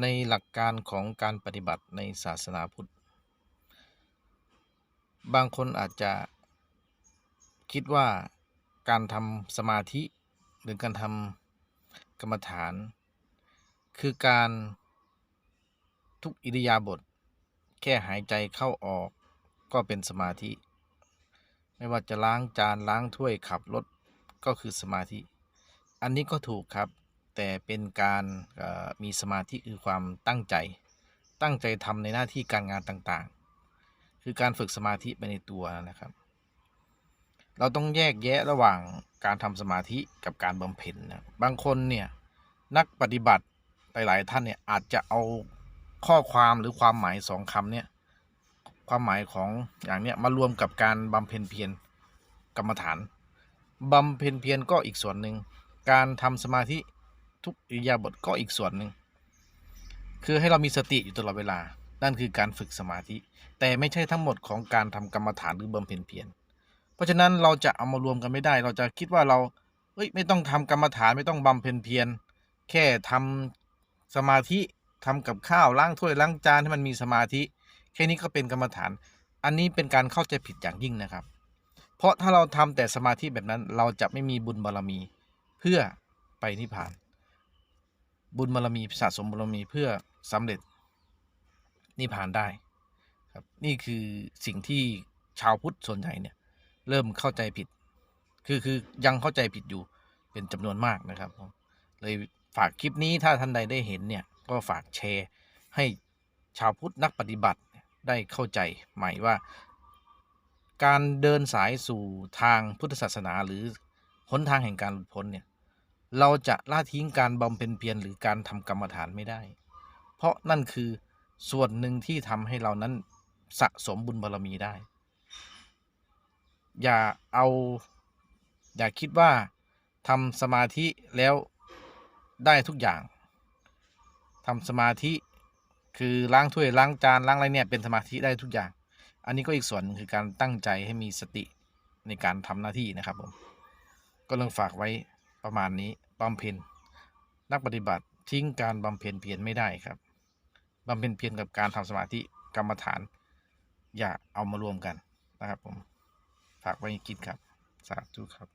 ในหลักการของการปฏิบัติในศาสนาพุทธ บางคนอาจจะคิดว่าการทำสมาธิหรือการทำกรรมฐาน คือการทุกอิริยาบถแค่หายใจเข้าออกก็เป็นสมาธิ ไม่ว่าจะล้างจานล้างถ้วยขับรถก็คือสมาธิ อันนี้ก็ถูกครับ แต่เป็นการมีสมาธิคือความตั้งใจ ตั้งใจทำในหน้าที่การงานต่างๆ คือการฝึกสมาธิไปในตัวนะครับ เราต้องแยกแยะระหว่างการทำสมาธิกับการบำเพ็ญนะบางคนเนี่ยนักปฏิบัติหลายๆท่านเนี่ยอาจจะเอาข้อความหรือความหมายสองคำเนี่ยความหมายของอย่างเนี้ยมารวมกับการบำเพ็ญเพียรกรรมฐานบำเพ็ญเพียรก็อีกส่วนหนึ่งการทำสมาธิ ทุกอิริยาบถก็อีกส่วนหนึ่งคือให้เรามีสติอยู่ตลอดเวลา นั่นคือการฝึกสมาธิ แต่ไม่ใช่ทั้งหมดของการทำกรรมฐานหรือบำเพ็ญเพียร เพราะฉะนั้นเราจะเอามารวมกันไม่ได้ เราจะคิดว่าเราเอ้ยไม่ต้องทำกรรมฐานไม่ต้องบำเพ็ญเพียร แค่ทำสมาธิทำกับข้าวล้างถ้วยล้างจานให้มันมีสมาธิ แค่นี้ก็เป็นกรรมฐาน อันนี้เป็นการเข้าใจผิดอย่างยิ่งนะครับ เพราะถ้าเราทำแต่สมาธิแบบนั้นเราจะไม่มีบุญบารมี เพื่อไปนิพพาน บุญบารมีสะสมบารมีเพื่อสำเร็จนิพพานได้ครับนี่คือสิ่งที่ชาวพุทธส่วนใหญ่เนี่ยเริ่มเข้าใจผิด คือคือยังเข้าใจผิดอยู่เป็นจำนวนมากนะครับ เลยฝากคลิปนี้ถ้าท่านใดได้เห็นเนี่ยก็ฝากแชร์ให้ชาวพุทธนักปฏิบัติได้เข้าใจใหม่ว่า การเดินสายสู่ทางพุทธศาสนาหรือหนทางแห่งการหลุดพ้นเนี่ย เราจะละทิ้งการบำเพ็ญเพียรหรือการทำกรรมฐานไม่ได้ เพราะนั่นคือส่วนหนึ่งที่ทำให้เรานั้นสะสมบุญบารมีได้ อย่าเอา อย่าคิดว่าทำสมาธิแล้วได้ทุกอย่างทำสมาธิคือล้างถ้วยล้างจานล้างอะไรเนี่ยเป็นสมาธิได้ทุกอย่าง อันนี้ก็อีกส่วนคือการตั้งใจให้มีสติในการทำหน้าที่นะครับผมก็ลองฝากไว้ประมาณนี้ บำเพ็ญนักปฏิบัติทิ้งการบำเพ็ญเพียรไม่ได้ครับบำเพ็ญเพียรกับการทำสมาธิกรรมฐาน อย่าเอามารวมกันนะครับผมฝากไว้คิดครับ สาธุครับ